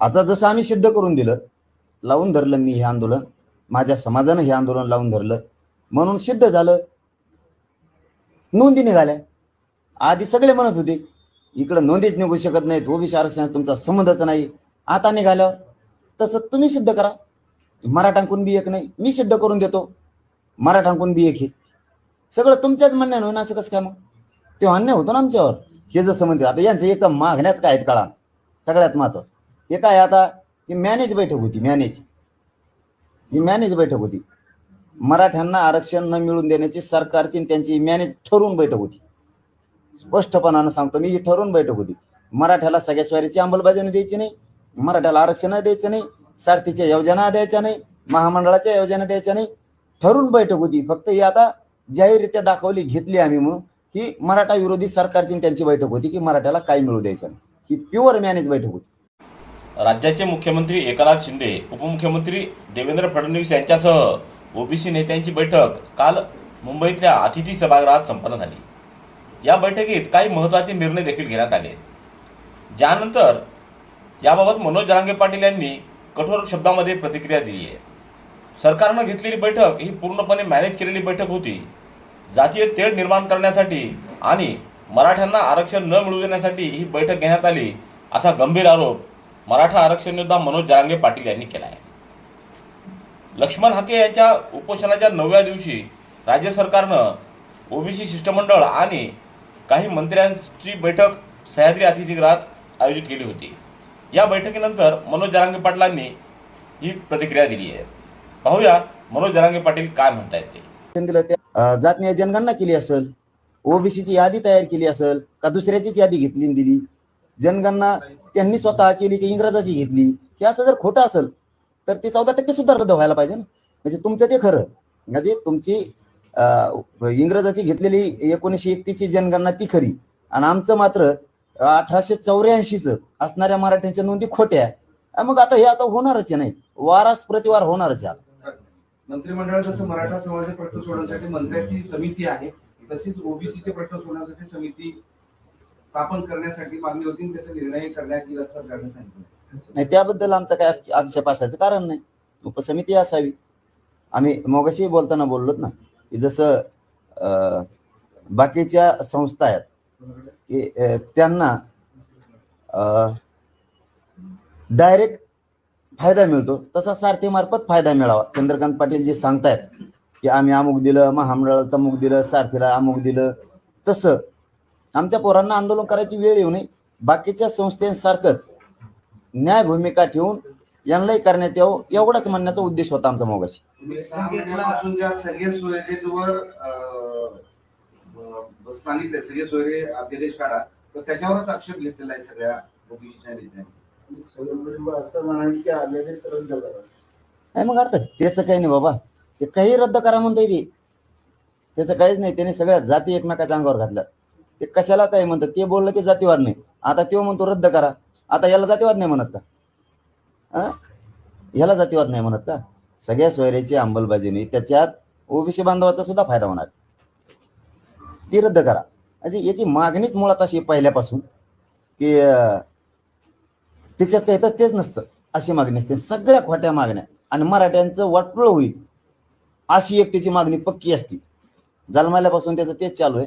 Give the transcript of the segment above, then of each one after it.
आता जसं आम्ही सिद्ध करून दिलं लावून धरलं मी हे आंदोलन माझ्या समाजानं हे आंदोलन लावून धरलं. म्हणून सिद्ध झालं. नोंदी निघाल्या. आधी सगळे म्हणत होते इकडं नोंदीच निघू शकत नाहीत ओबीसी आरक्षणात तुमचा संबंधच नाही. आता निघाल्यावर तसं तुम्ही सिद्ध करा. मराठांकून बी एक नाही मी सिद्ध करून देतो. मराठांकून बी एक हे. सगळं तुमच्याच म्हणण्यानं होईन असं कसं काय मग? ते अन्याय होतो ना आमच्यावर. हे जसं म्हणते आता यांचं एका मागण्याच काय आहेत कळा. सगळ्यात महत्वाचं. हे काय आता ती मॅनेज बैठक होती मॅनेज. ही मॅनेज बैठक होती. मराठ्यांना आरक्षण न मिळून देण्याची सरकारची त्यांची मॅनेज ठरवून बैठक होती. स्पष्टपणानं सांगतो मी ही ठरवून बैठक होती. मराठ्याला सगळ्या स्वारीची अंमलबजावणी द्यायची नाही मराठ्याला आरक्षण द्यायचं नाही सारथीच्या योजना द्यायच्या नाही महामंडळाच्या योजना द्यायच्या नाही ठरून बैठक होती. फक्त ही आता जाहीररित्या दाखवली घेतली आम्ही म्हणून. ही मराठा विरोधी सरकारची त्यांची बैठक होती की मराठ्याला काय मिळू द्यायचं नाही. ही प्युअर मॅनेज बैठक होती. राज्याचे मुख्यमंत्री एकनाथ शिंदे उपमुख्यमंत्री देवेंद्र फडणवीस यांच्यासह ओबीसी नेत्यांची बैठक काल मुंबईतल्या अतिथी सभागृहात संपन्न झाली. या बैठकीत काही महत्त्वाचे निर्णय देखील घेण्यात आले. ज्यानंतर याबाबत मनोज जरांगे पाटील यांनी कठोर शब्दामध्ये प्रतिक्रिया दिली आहे. सरकारनं घेतलेली बैठक ही पूर्णपणे मॅनेज केलेली बैठक होती. जातीय तेढ निर्माण करण्यासाठी आणि मराठ्यांना आरक्षण न मिळवू देण्यासाठी ही बैठक घेण्यात आली असा गंभीर आरोप मराठा आरक्षण योद्धा मनोज जरांगे पाटील यांनी केला आहे. लक्ष्मण हाके यांच्या उपोषणाच्या नवव्या दिवशी राज्य सरकारनं ओबीसी शिष्टमंडळ आणि काही मंत्र्यांची बैठक सह्याद्री अतिथीगृहात आयोजित केली होती. या बैठकीनंतर मनोज जरांगे पाटलांनी ही प्रतिक्रिया दिली आहे. पाहूया मनोज जरांगे पाटील काय म्हणतायत ते. जात जनगणना केली असेल ओबीसीची यादी तयार केली असेल का दुसऱ्याचीच यादी घेतली दिली? जनगणना त्यांनी स्वतः केली की इंग्रजाची घेतली हे असं जर खोटं असेल तर ते चौदा टक्के सुद्धा रद्द व्हायला पाहिजे ना. म्हणजे तुमचं ते खरं. म्हणजे तुमची इंग्रजाची घेतलेली एकोणीसशे एकतीसची जनगणना ती खरी. आणि आमचं मात्र अठराशे चौऱ्याऐंशीच असणाऱ्या मराठ्यांच्या नोंदी खोट्या मग आता हे आता होणारच नाही. वारास प्रतिवार होणारच आहे मंत्रिमंडळात जसं मराठा समाजाचे प्रश्न सोडवण्यासाठी मंत्र्याची समिती आहे तशीच ओबीसीचे प्रश्न सोडवण्यासाठी समिती स्थापन करण्यासाठी मागणी होती त्याचा निर्णय करण्यात येईल असं सरकारने सांगितलं. नाही त्याबद्दल आमचा काय आक्षेप असायचं कारण नाही. उपसमिती असावी. आम्ही मगाशी बोलताना बोललोत ना की जसं अं, बाकीच्या संस्था आहेत की अं, त्यांना डायरेक्ट फायदा मिळतो तसा सारथीमार्फत फायदा मिळावा. चंद्रकांत पाटील जे सांगतायत की आम्ही अमुक दिलं महामंडळाला तमुक दिलं सारथीला अमुक दिलं तसं आमच्या पोरांना आंदोलन करायची वेळ येऊ नये. बाकीच्या संस्थेसारखंच न्याय भूमिका ठेवून यांनाही करण्यात यावं एवढाच म्हणण्याचा उद्देश होता आमचा मोगाशी. ज्या सगळे सोयरेवर सांगितले सगळे सोयरे अध्यादेश काढा तर त्याच्यावरच आक्षेप घेतलेला आहे सगळ्या ओबीसीच्या नेत्यांनी. असं म्हणाल की अध्यादेश रद्द करा. नाही मग आता त्याचं काही नाही बाबा. ते काही रद्द करा म्हणता येते त्याचं काहीच नाही. त्याने सगळ्या जाती एकमेकाच्या अंगावर घातल्या ते कशाला काय म्हणतात? ते बोललं की जातीवाद नाही. आता तो म्हणतो रद्द करा. आता याला जातीवाद नाही म्हणत का? हा? याला जातीवाद नाही म्हणत का? सगळ्या सोयऱ्याची अंमलबजावणी त्याच्यात ओबीसी बांधवाचा सुद्धा फायदा होणार. ती रद्द करा. म्हणजे याची मागणीच मुळात अशी पहिल्यापासून की त्याच्यात काही तर तेच नसतं. अशी मागणी असते. सगळ्या खोट्या मागण्या. आणि मराठ्यांचं वाटपुळ होईल. अशी एक त्याची मागणी पक्की असती. जन्माल्यापासून त्याचं तेच चालू आहे.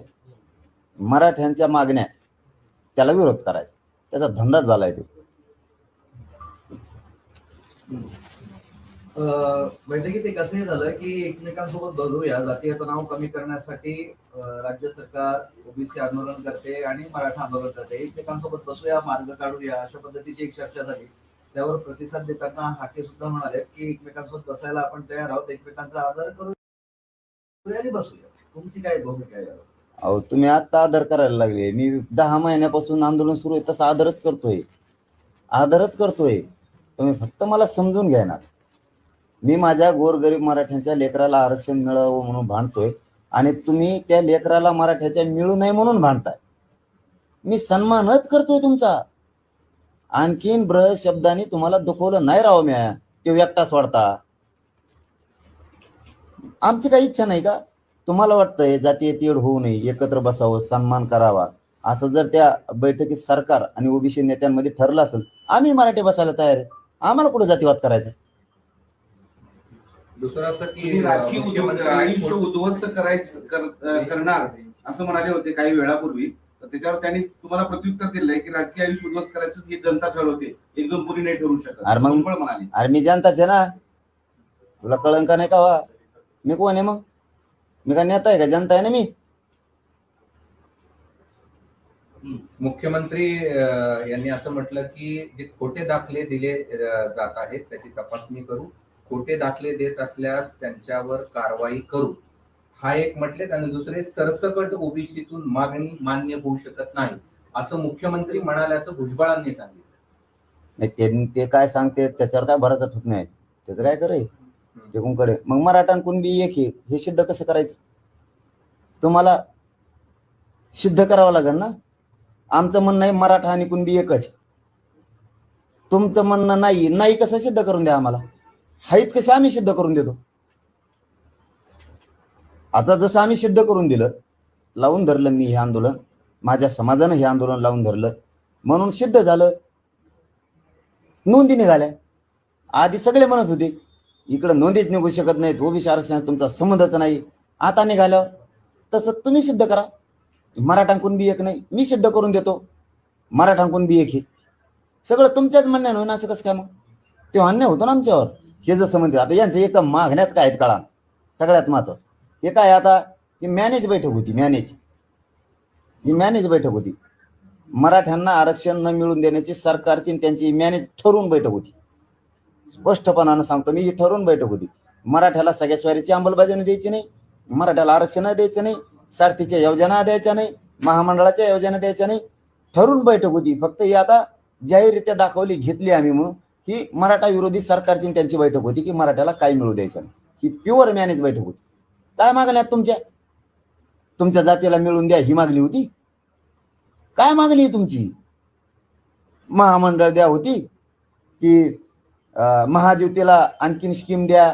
मराठ्यांच्या मागण्या त्याला विरोध करायचा. त्याचा धंदाच झालाय तो. अं, बैठकीत एक असंही झालं की एकमेकांसोबत बघूया जातीय तणाव कमी करण्यासाठी राज्य सरकार ओबीसी आंदोलन करते आणि मराठा आंदोलन करते. एकमेकांसोबत बसूया मार्ग काढूया अशा पद्धतीची एक चर्चा झाली. त्यावर प्रतिसाद देताना हाके सुद्धा म्हणाले की एकमेकांसोबत बसायला आपण तयार आहोत. एकमेकांचा आदर करूया आणि बसूया. तुमची काय भूमिका यावर? अहो तुम्ही आता आदर करायला लागले. मी दहा महिन्यापासून आंदोलन सुरू आहे तसं आदरच करतोय. आदरच करतोय. तुम्ही फक्त मला समजून घ्या ना. मी माझ्या गोरगरीब मराठ्यांच्या लेकराला आरक्षण मिळावं म्हणून भांडतोय आणि तुम्ही त्या लेकराला मराठ्याच्या मिळू नये म्हणून भांडताय. मी सन्मानच करतोय तुमचा. आणखीन ब्रह शब्दाने तुम्हाला दुखवलं नाही राव म्या. ते एकटाच वाढता. आमची काही इच्छा नाही का? तुम्हाला वाटतंय जातीय तेढ होऊ नये एकत्र बसावं सन्मान करावा. असं जर त्या बैठकीत सरकार आणि ओबीसी नेत्यांमध्ये ठरलं असेल आम्ही मराठी बसायला तयार आहे. आम्हाला कुठे जातीवाद करायचा? दुसरं असं की आयुष्य उद्ध्वस्त करायचं करणार असं म्हणाले होते काही वेळापूर्वी. तर त्याच्यावर त्यांनी तुम्हाला प्रत्युत्तर दिलंय की राजकीय आयुष्य उद्ध्वस्त करायचं ही जनता ठरवते. एक दोन पुरी नाही ठरू शकत. अरे मग- भुजबळ म्हणाले. अरे मी जनताच आहे ना. तुला कळंन का नाही का वा? मी कोण आहे मग? मी का नेता आहे का? जनता आहे ना मी? मुख्यमंत्री अं, यांनी असं म्हटलं की जे खोटे दाखले दिले अं, जात आहेत त्याची तपासणी करू. खोटे दाखले देत असल्यास त्यांच्यावर कारवाई करू. हा एक म्हटले आणि दुसरे सरसकट ओबीसीतून मागणी मान्य होऊ शकत नाही असं मुख्यमंत्री म्हणाल्याचं भुजबळांनी सांगितलं. नाही ते ते काय सांगते? त्याच्यावर काय भराचा होत नाही. त्याचं काय करे ते मग मराठा कुणबी एक आहे हे सिद्ध कसं करायचं? तुम्हाला सिद्ध करावं लागेल ना? आमचं म्हणणं आहे मराठा आणि कुणबी एकच. तुमचं म्हणणं नाही नाही कसं सिद्ध करून द्या आम्हाला? हाईत कसे आम्ही सिद्ध करून देतो? आता जसं आम्ही सिद्ध करून दिलं लावून धरलं मी हे आंदोलन माझ्या समाजानं हे आंदोलन लावून धरलं म्हणून सिद्ध झालं. नोंदी निघाल्या. आधी सगळे म्हणत होते इकडं नोंदीच निघू शकत नाहीत ओबीसी आरक्षणात तुमचा संबंधच नाही. आता निघाल्यावर तसं तुम्ही सिद्ध करा. मराठांकून बी एक नाही. मी सिद्ध करून देतो. मराठांकून बी एक हे सगळं तुमच्याच म्हणण्यानं होईन असं कसं काय मग? ते अन्याय होतो ना आमच्यावर. हे जसं म्हणते. आता यांचं एका मागण्याच काय आहेत कळा. सगळ्यात महत्वाचं. हे काय आता? ती मॅनेज बैठक होती. मॅनेज. ही मॅनेज बैठक होती. मराठ्यांना आरक्षण न मिळून देण्याची सरकारची आणि त्यांची मॅनेज ठरवून बैठक होती. स्पष्टपणानं सांगतो मी ही ठरवून बैठक होती. मराठ्याला सगळ्या स्वारीची अंमलबजावणी द्यायची नाही मराठ्याला आरक्षण द्यायचं नाही सारथीच्या योजना द्यायच्या नाही महामंडळाच्या योजना द्यायच्या नाही ठरून बैठक होती. फक्त ही आता जाहीररित्या दाखवली घेतली आम्ही म्हणून ही मराठा विरोधी सरकारची त्यांची बैठक होती की मराठ्याला काय मिळू द्यायचं नाही. ही प्युअर मॅनेज बैठक होती. काय मागण्यात तुमच्या? तुमच्या जातीला मिळून द्या ही मागणी होती. काय मागणी तुमची? महामंडळ द्या होती की महाज्योतीला आणखीन स्कीम द्या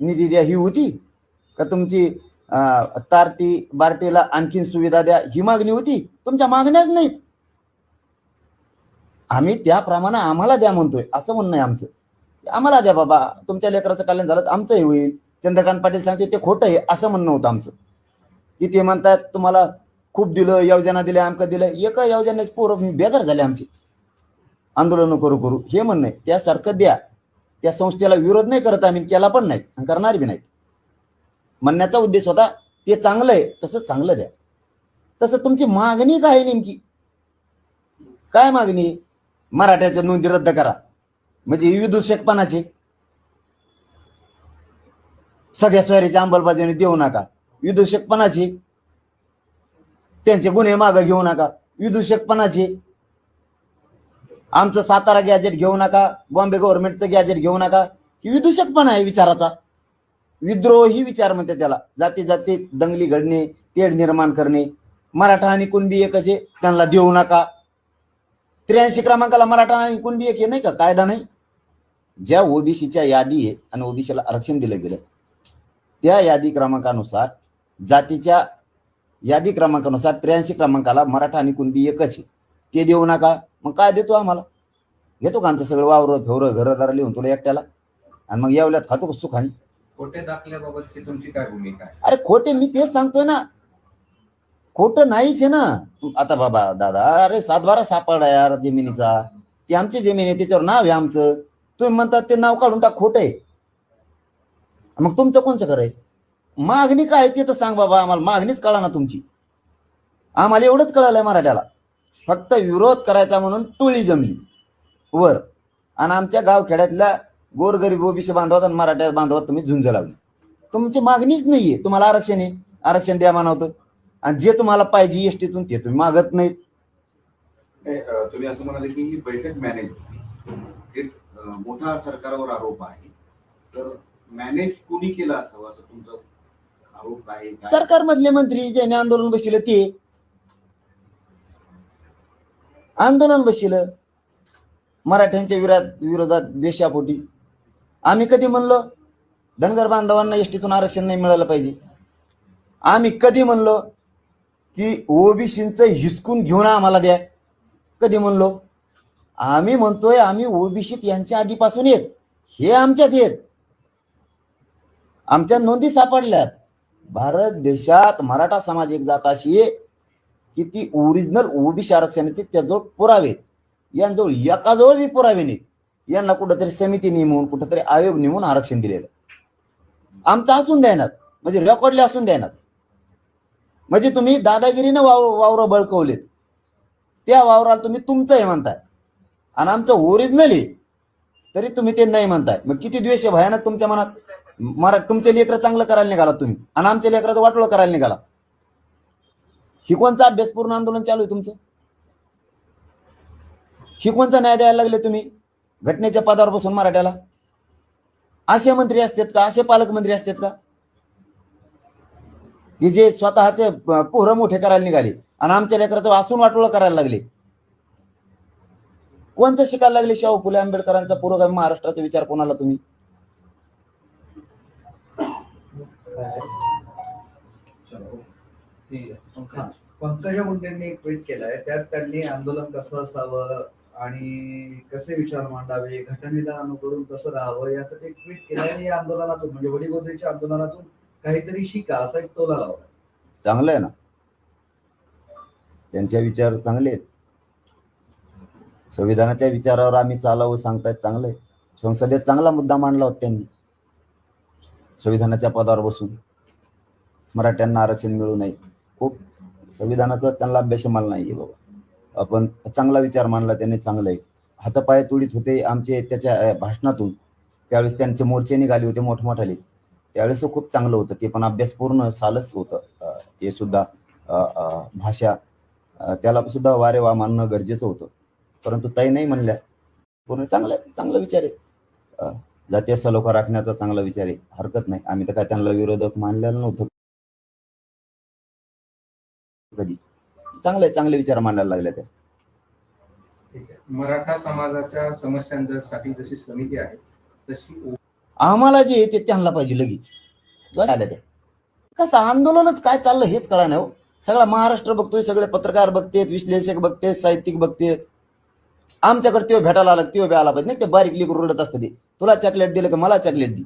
निधी द्या ही होती? का तुमची तारटी बार्टीला आणखीन सुविधा द्या ही मागणी होती? तुमच्या मागण्याच नाहीत. आम्ही त्याप्रमाणे आम्हाला द्या म्हणतोय असं म्हणणं आहे आमचं. आम्हाला द्या बाबा तुमच्या लेकराचं कल्याण झालं तर आमचंही होईल. चंद्रकांत पाटील सांगते ते खोटं आहे असं म्हणणं होतं आमचं. की ते म्हणतात तुम्हाला खूप दिलं योजना दिल्या आमकं दिलं. एका योजनेच पोरं बेदर झाले आमचे. आंदोलन करू करू हे म्हणणं आहे. त्यासारखं द्या. त्या संस्थेला विरोध नाही करत आम्ही केला पण नाही आणि करणार बी नाही. म्हणण्याचा उद्देश होता ते चांगलं आहे तसं चांगलं द्या. तसं तुमची मागणी काय आहे नेमकी? काय मागणी? मराठ्याच्या नोंदी रद्द करा. म्हणजे ही विदूषकपणाची. सगळ्या स्वारीची अंमलबजावणी देऊ नका. विदूषकपणाची. त्यांचे गुन्हे मागं घेऊ नका. विदूषकपणाची. आमचं सातारा गॅजेट घेऊ नका बॉम्बे गव्हर्नमेंटचं गॅजेट घेऊ नका. ही विदूषकपणा आहे विचाराचा. विद्रोही विचार म्हणते त्याला. जाती जाती दंगली घडणे तेढ निर्माण करणे. मराठा आणि कुणबी एकच आहे त्यांना देऊ नका. त्र्याऐंशी क्रमांकाला मराठा आणि कुणबी एक हे नाही का? कायदा नाही. ज्या ओबीसीच्या यादी आहे आणि ओबीसीला आरक्षण दिलं गेलं त्या यादी क्रमांकानुसार जातीच्या यादी क्रमांकानुसार त्र्याऐंशी क्रमांकाला मराठा आणि कुणबी एकच आहे ते देऊ नका. मग काय देतो आम्हाला? घेतो का आमचं सगळं वावर फेवरं घरदार लिहून तुला एकट्याला? आणि मग यावल्यात खातो का सुखाने? खोटे दाखल्याबाबतची तुमची काय भूमिका आहे? अरे खोटे मी तेच सांगतोय ना. खोटं नाहीच आहे ना. आता बाबा दादा अरे सातबारा सापडा यार जमिनीचा. ती आमची जमीन आहे त्याच्यावर नाव आहे आमचं. तुम्ही म्हणतात ते नाव काढून टाक खोटं आहे. मग तुमचं कोणचं कराय मागणी काय ते तर सांग बाबा आम्हाला. मागणीच कळा ना तुमची. आम्हाला एवढंच कळालंय मराठ्याला. फक्त विरोध करायचा म्हणून टोळी जमली. वर. आणि आमच्या गावखेड्यातल्या गोरगरीब ओबीसी बांधवात आणि मराठ्या बांधवात तुम्ही झुंज लावली. तुमची मागणीच नाहीये. तुम्हाला आरक्षण आहे. आरक्षण द्या मानवतं आणि जे तुम्हाला पाहिजे एसटीतून ते तुम्ही मागत नाहीत. तुम्ही असं म्हणाले की ही बैठक मॅनेज एक मोठा सरकारवर आरोप आहे. तर मॅनेज कुणी केलं असावं? असं तुमचा आरोप आहे? सरकारमधले मंत्री ज्याने आंदोलन बसले ते. आंदोलन बसलं मराठ्यांच्या विरोधात विरोधात देशापोटी. आम्ही कधी म्हणलो धनगर बांधवांना एसटीतून आरक्षण नाही मिळालं पाहिजे? आम्ही कधी म्हणलो की ओबीसीचं हिसकून घेऊन आम्हाला द्या? कधी म्हणलो? आम्ही म्हणतोय आम्ही ओबीसीत यांच्या आधीपासून येत. हे आमच्यात येत. आमच्या नोंदी सापडल्यात. भारत देशात मराठा समाज एक जात अशी आहे की ती ओरिजिनल ओबीसी आरक्षण येते त्याजवळ पुरावे आहेत. यांजवळ एकाजवळही पुरावे नाहीत. यांना कुठंतरी समिती नेमून कुठंतरी आयोग नेमून आरक्षण दिलेलं. आमचं असून द्यायनात म्हणजे रेकॉर्डले असून द्यायनात म्हणजे तुम्ही दादागिरीनं वाव वावर बळकवलेत. त्या वावराला तुम्ही तुमचं आहे म्हणताय. आणि आमचं ओरिजिनल आहे. तरी तुम्ही ते नाही म्हणताय. मग किती द्वेष आहे भयानक तुमच्या मनात? मरा तुमचे लेकरं चांगलं करायला निघाला तुम्ही. आणि आमच्या लेकराचं वाटोळं करायला निघाला. ही कोणचा अभ्यासपूर्ण आंदोलन चालू आहे तुमचं? ही कोणचा न्याय द्यायला लागले तुम्ही? घटनेच्या पदावर बसून मराठ्याला? असे मंत्री असतात का? असे पालकमंत्री असतात का? की जे स्वतःचे प- पोरं मोठे करायला निघाले आणि आमच्या लेकराचं वासून वाटोळं करायला लागले. कोणतं शिकायला लागले? शाहू फुले आंबेडकरांचा पुरोगामी महाराष्ट्राचा विचार कोणाला तुम्ही? पंकजा मुंडेंनी एक ट्विट केलाय त्यात त्यांनी आंदोलन कसं असावं? आणि कसे विचार मांडावे घटनेला अनुकरून कसं राहावं यासाठी एक ट्विट केलंय या आंदोलनातून म्हणजे वडीगोद्रीच्या आंदोलनातून काहीतरी शिका असा एक टोला लावला. चांगलं आहे ना? त्यांचे विचार चांगले आहेत. संविधानाच्या विचारावर आम्ही चालावं सांगतायत चांगलं आहे. संसदेत चांगला मुद्दा मांडला होता त्यांनी. संविधानाच्या पदावर बसून. मराठ्यांना आरक्षण मिळू नये. खूप संविधानाचा त्यांना अभ्यास मला नाही आहे बाबा. पण चांगला विचार मांडला त्यांनी चांगलं आहे. हातपाय तुडीत होते आमचे त्याच्या भाषणातून. त्यावेळेस त्यांचे मोर्चे निघाले होते मोठमोठाले. त्यावेळेस खूप चांगलं होतं ते पण अभ्यासपूर्ण सालच होतं. ते सुद्धा भाषा त्याला सुद्धा वारे वा मानणं गरजेचं होतं. परंतु ताई नाही म्हणल्या. पूर्ण चांगलं आहे, चांगला विचार आहे. जातीय सलोखा राखण्याचा चांगला विचार आहे. हरकत नाही. आम्ही तर काय त्यांना विरोधक मानलेलं नव्हतं. कधी? चांगले चांगले विचार मांडायला लागले आहे. मराठा समाजाच्या समस्यांसाठी जशी समिती आहे तशी आम्हाला जे येते त्यांना पाहिजे लगेच. आल्या त्या कसं आंदोलनच काय चाललं हेच कळा नाही हो. सगळा महाराष्ट्र बघतोय सगळे पत्रकार बघतेत विश्लेषक बघतेत साहित्यिक बघतेत. आमच्याकडे त्यो भेटायला आला त्यो बी आला पाहिजे नाही ते बारीक लिकून रडत असतं ते. तुला चॉकलेट दिलं का? मला चॉकलेट दे.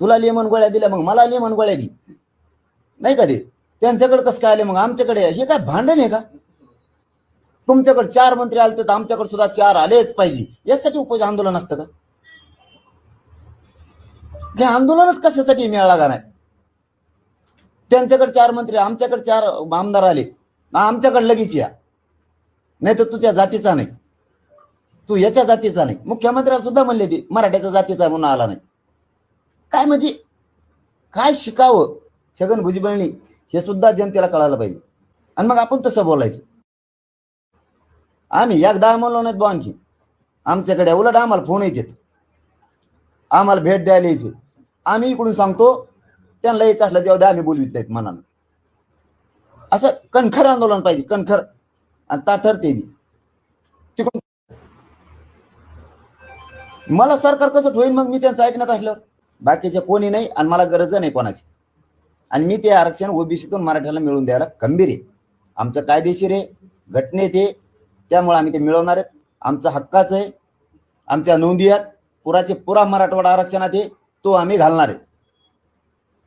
तुला लेमन गोळ्या दिल्या मग मला लेमन गोळ्या दे. नाही का ते? त्यांच्याकडे कसं काय आले मग? आमच्याकडे हे काय भांडण आहे का? तुमच्याकडे चार मंत्री आले तर आमच्याकडे सुद्धा चार आलेच पाहिजे. यासाठी उपज आंदोलन असतं का? हे आंदोलनच कशासाठी मिळाला का नाही? त्यांच्याकडे चार मंत्री आमच्याकडे चार आमदार आले. आमच्याकडे लगेच या. नाही तर तुझ्या जातीचा नाही. तू याच्या जातीचा नाही. मुख्यमंत्र्याला सुद्धा म्हणले ते मराठ्याच्या जातीचा म्हणून आला नाही. काय म्हणजे? काय शिकावं? छगन भुजबळनी हे सुद्धा जनतेला कळायला पाहिजे. आणि मग आपण तसं बोलायचं. आम्ही एकदा म्हणलो नाहीत बुवा आणखी. आमच्याकडे उलट आम्हाला फोन येतात. आम्हाला भेट द्यायला यायचे. आम्ही इकडून सांगतो त्यांना यायचं असलं तेव्हा द्या आम्ही बोलवित नाहीत मनानं. असं कणखर आंदोलन पाहिजे कणखर. आणि ताठर ते बी तिकडून. मला सरकार कसं होईल मग मी त्यांचं ऐकण्यात असलं? बाकीचे कोणी नाही आणि मला गरज नाही कोणाची. आणि मी ते आरक्षण ओबीसीतून मराठ्याला मिळवून द्यायला खंबीर आहे. आमचं कायदेशीर आहे घटनेत आहे त्यामुळे आम्ही ते मिळवणार आहेत. आमचं हक्काचं आहे आमच्या नोंदी आहेत. पुराचे पुरा मराठवाडा आरक्षणात आहे तो आम्ही घालणार आहे.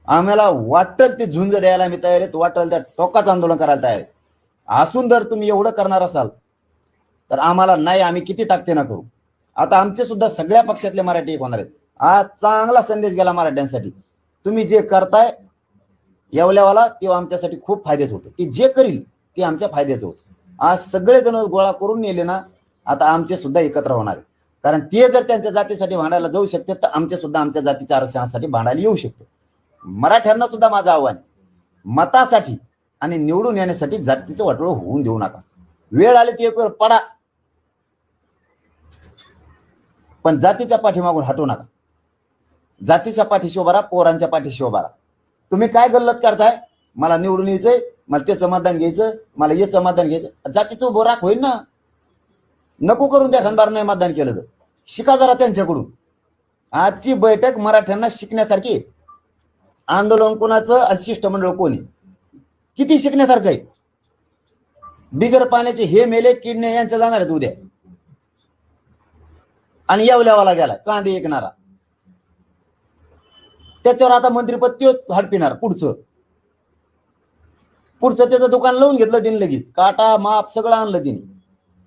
आम्हाला वाटल ते झुंज द्यायला आम्ही तयार आहेत वाटल त्या टोकाचं आंदोलन करायला तयार आहे असून जर तुम्ही एवढं करणार असाल तर आम्हाला नाही आम्ही किती ताकदीनं करू. आता आमचे सुद्धा सगळ्या पक्षातले मराठी एक होणार आहेत. आज चांगला संदेश गेला मराठ्यांसाठी. तुम्ही जे करताय येवल्यावाला ते आमच्यासाठी खूप फायद्याचं होतं. ते जे करील ते आमच्या फायद्याचं होतं. आज सगळेजण गोळा करून नेले ना आता आमचे सुद्धा एकत्र होणार आहे कारण ते जर त्यांच्या जातीसाठी भांडायला जाऊ शकते तर आमचे सुद्धा आमच्या जातीच्या आरक्षणासाठी भांडायला येऊ शकते. मराठ्यांना सुद्धा माझं आव्हान आहे. मतासाठी आणि निवडून येण्यासाठी जातीचं वाटोळ होऊन देऊ नका. वेळ आली ती एक वेळ पडा. पण जातीच्या पाठीमागून हटवू नका. जातीच्या पाठीशी उभारा पोरांच्या पाठीशी उभारा तुम्ही काय गल्लत करताय? मला निवडून यायचंय मला त्याचं मतदान घ्यायचं मला याचं मतदान घ्यायचं. जातीचं उभं राख होईल ना? नको करून द्या खनबार मतदान केलं तर. शिका जरा त्यांच्याकडून. आजची बैठक मराठ्यांना शिकण्यासारखी आंदोलन कोणाचं आणि शिष्टमंडळ कोणी? किती शिकण्यासारखं आहे? बिगर पाण्याचे हे मेले किडने यांचे जाणार आहेत उद्या. आणि येवल्यावाला गेला कांदे ऐकणारा त्याच्यावर आता मंत्रीपद त्योच हडपिणार पुढचं. पुढचं त्याचं दुकान लावून घेतलं तिने लगेच. काटा माप सगळं आणलं तिने.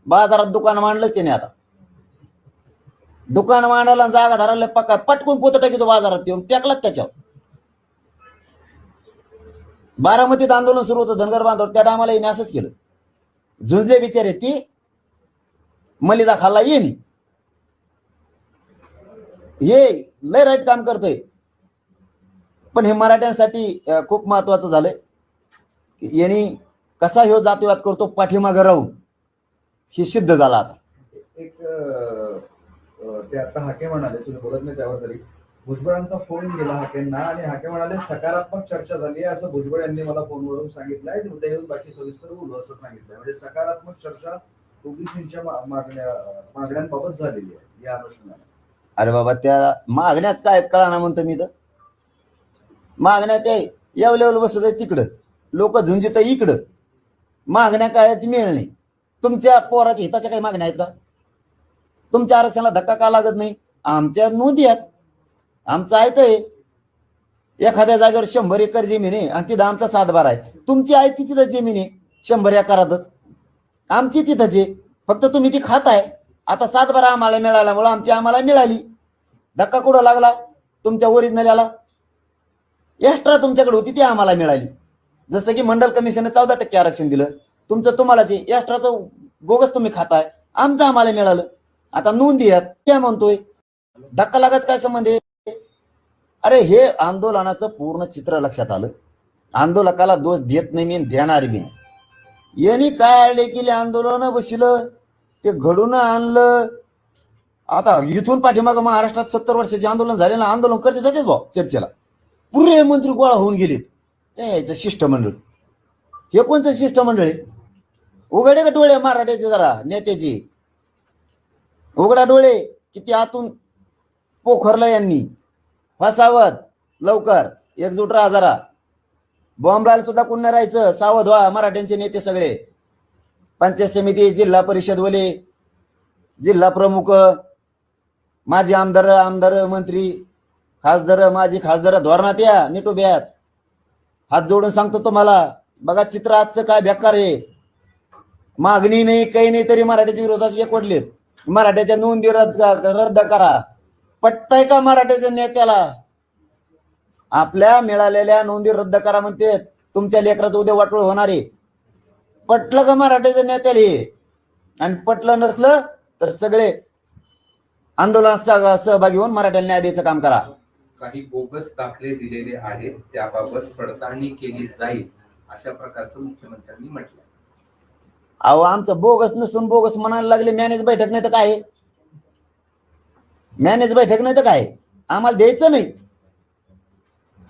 बाजारात दुकान मांडलंच त्याने आता. दुकान मांडायला जागा धरायला पक्का पटकून पोत टाकी तो बाजारात येऊन टाकलाच त्याच्यावर. बारामतीत आंदोलन सुरू होतं धनगर बांधव त्या टायमाला येणे असंच केलं. झुंजले बिचारे ती मलिदा खाल्ला येणी हे लय राईट काम करतोय. पण हे मराठ्यांसाठी खूप महत्वाचं झालंय. यांनी कसा ह्यो जातीवाद करतो पाठीमागं राहून हे सिद्ध झालं आता. एक ते आता हाके म्हणाले तुम्ही बोलत नाही त्यावर तरी. भुजबळांचा फोन गेला हाकेंना आणि हाके म्हणाले सकारात्मक चर्चा झाली आहे असं भुजबळ यांनी मला फोनवरून सांगितलंय उद्या येऊन बाकी सविस्तर बोलू असं सांगितलंय म्हणजे सकारात्मक चर्चा ओबीसीच्या मागण्या मागण्यांबाबत झालेली आहे या अनुषंगाने. अरे बाबा त्या मागण्याच काय कळा ना म्हणतो मी तर? मागण्या ते एवलेवल बसत आहे तिकडं. लोक झुंजित इकडं. मागण्या काय ती मिळेल नाही. तुमच्या पोराच्या हिताच्या काही मागण्या आहेत का? तुमच्या आरक्षणाला धक्का का लागत नाही? आमच्या नोंदी आहेत. आमचं आहे ते. एखाद्या जागेवर शंभर एकर जमीन आहे आणि तिथं आमचा सातबार आहे. तुमची आहे ती तिथं जमीन आहे. शंभर एकरातच. आमची तिथंच आहे. फक्त तुम्ही ती खाताय आता सातबारा आम्हाला मिळाल्यामुळं आमची आम्हाला मिळाली. धक्का कुठं लागला? तुमच्या ओरिजिनल याला. एक्स्ट्रा तुमच्याकडे होती ती आम्हाला मिळाली. जसं की मंडल कमिशनने चौदा टक्के आरक्षण दिलं. तुमचं तुम्हालाच आहे एक्स्ट्राचं बोगस तुम्ही खाताय. आमचं आम्हाला मिळालं. आता नोंदी आहेत. काय म्हणतोय धक्का लागाच काय संबंध आहे? अरे हे आंदोलनाचं पूर्ण चित्र लक्षात आलं. आंदोलकाला दोष देत नाही मी देणार बी नाही. यांनी काय आले केले आंदोलन बसलं ते घडून आणलं. आता इथून पाठीमागं महाराष्ट्रात सत्तर वर्षाचे आंदोलन झाले ना आंदोलन करते जातेच भाऊ चर्चेला. पुरे मंत्री गोळा होऊन गेलेत. त्याचं यायचं शिष्टमंडळ. हे कोणचं शिष्टमंडळ आहे? उघडे का डोळे मराठ्याचे जरा नेत्याचे? उघडा डोळे किती आतून पोखरला यांनी. फसावत लवकर एकजूट राहा जरा. बॉम्बलाल सुद्धा कोण नाही राहायचं. सावध व्हा मराठ्यांचे नेते सगळे. पंचायत समिती जिल्हा परिषद वले जिल्हा प्रमुख माजी आमदार आमदार मंत्री खासदार माझी खासदार धोरणात या नीट उभ्यात हात जोडून सांगतो तुम्हाला बघा चित्र आजचं काय बेकार आहे. मागणी नाही काही नाही तरी मराठ्याच्या विरोधात एकवडलेत मराठ्याच्या नोंदी रद्द रद्द करा. पटताय का मराठ्याच्या नेत्याला? आपल्या मिळालेल्या नोंदी रद्द करा म्हणते. तुमच्या लेकराचं उद्या वाटोळ होणार आहे. पटलं का मराठ्याच्या नेत्याला हे? आणि पटलं नसलं तर सगळे आंदोलनात सहभागी होऊन मराठ्याला न्याय द्यायचं काम करा. काही बोगस दाखले दिलेले आहेत त्याबाबत पडताळणी केली जाईल अशा प्रकारचं मुख्यमंत्र्यांनी म्हटलं अहो आमचं बोगस नसून बोगस म्हणायला लागले मॅनेज बैठक नाही तर काय? आहे? मॅनेज बैठक नाही तर काय? आहे? आम्हाला द्यायचं नाही.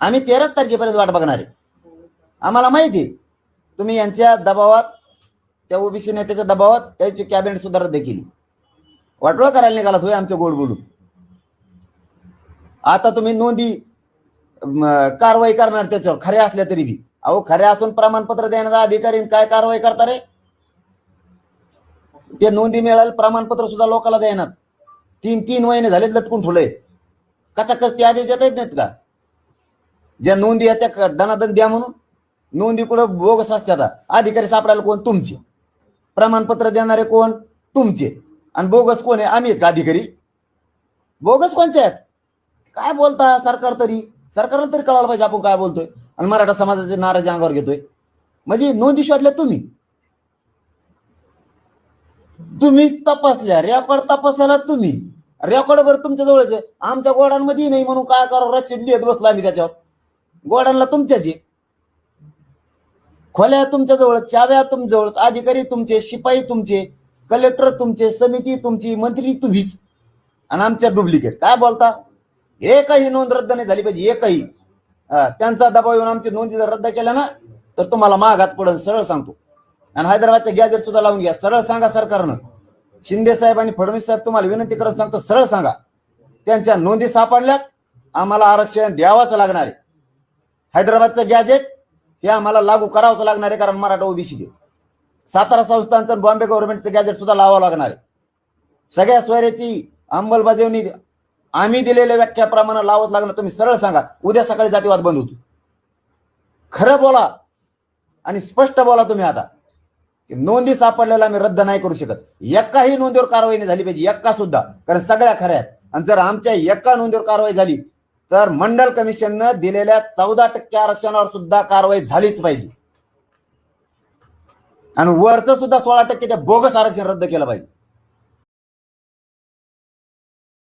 आम्ही तेराच तारखेपर्यंत वाट बघणार आहे. आम्हाला माहिती आहे, तुम्ही यांच्या दबावात त्या ओबीसी नेत्याच्या दबावात त्याची कॅबिनेट सुद्धा रद्द केली वाटोळा करायला निघाला होय आमच्या गोड बोलून. आता तुम्ही नोंदी कारवाई करणार त्याच्यावर. खऱ्या असल्या तरी बी. अहो खऱ्या असून प्रमाणपत्र देण्याचा अधिकारी काय कारवाई करता रे? ते नोंदी मिळालं प्रमाणपत्र सुद्धा लोकांना देणार. तीन तीन महिने झालेत लटकून ठेवलंय कचा कच ते आदेश देता येत नाहीत का? ज्या नोंदी आहेत त्या क- दनादन द्या म्हणून. नोंदी कुठं बोगस असतात अधिकारी सापडायला कोण? तुमचे. प्रमाणपत्र देणारे कोण? तुमचे. आणि बोगस कोण आहे? आम्ही आहेत का अधिकारी? बोगस कोणचे आहेत? काय बोलता सरकार तरी? सरकारला तरी कळायला पाहिजे आपण काय बोलतोय. आणि मराठा समाजाचे नाराजी अंगावर घेतोय. म्हणजे नोंदी शोधल्या तुम्ही. तुम्हीच तपासल्या. रेकॉर्ड तपासायला तुम्ही. रेकॉर्ड वर तुमच्या जवळच आहे. आमच्या गोडांमध्ये नाही म्हणून काय करावं? रचित लिहित बसलो आम्ही त्याच्यावर. गोडांना तुमच्याचे खोल्या तुमच्या जवळ चाव्या तुमजवळ अधिकारी तुमचे शिपाई तुमचे कलेक्टर तुमचे समिती तुमची मंत्री तुम्हीच. आणि आमच्या डुप्लिकेट काय बोलता? एकही नोंद रद्द नाही झाली पाहिजे एकही. त्यांचा दबाव येऊन आमची नोंदी जर रद्द केल्या ना तर तुम्हाला महागात पडल सरळ सांगतो. आणि हैदराबादच्या गॅजेट सुद्धा लावून घ्या सरळ सांगा सरकारनं. शिंदे साहेब आणि फडणवीस साहेब तुम्हाला विनंती करत सांगतो सरळ सांगा. त्यांच्या नोंदी सापडल्यात आम्हाला आरक्षण द्यावाच लागणार आहे. हैदराबादचं गॅजेट हे आम्हाला लागू करावंच लागणार आहे कारण मराठा ओबीसी दे सातारा संस्थांचं बॉम्बे गव्हर्नमेंटचं गॅजेट सुद्धा लावावं लागणार आहे. सगळ्या स्वैर्याची अंमलबजावणी आम्ही दिलेल्या व्याख्याप्रमाणे लावत लागणार तुम्ही सरळ सांगा. उद्या सकाळी जातीवाद बंद होतो. खरं बोला आणि स्पष्ट बोला तुम्ही आता. नोंदी सापडलेला आम्ही रद्द नाही करू शकत. एकाही नोंदीवर कारवाई नाही झाली पाहिजे. एका सुद्धा. कारण सगळ्या खऱ्या आहेत. आणि जर आमच्या एका नोंदीवर कारवाई झाली तर मंडल कमिशननं दिलेल्या चौदा टक्के आरक्षणावर सुद्धा कारवाई झालीच पाहिजे. आणि वरचं सुद्धा सोळा टक्के त्या बोगस आरक्षण रद्द केलं पाहिजे.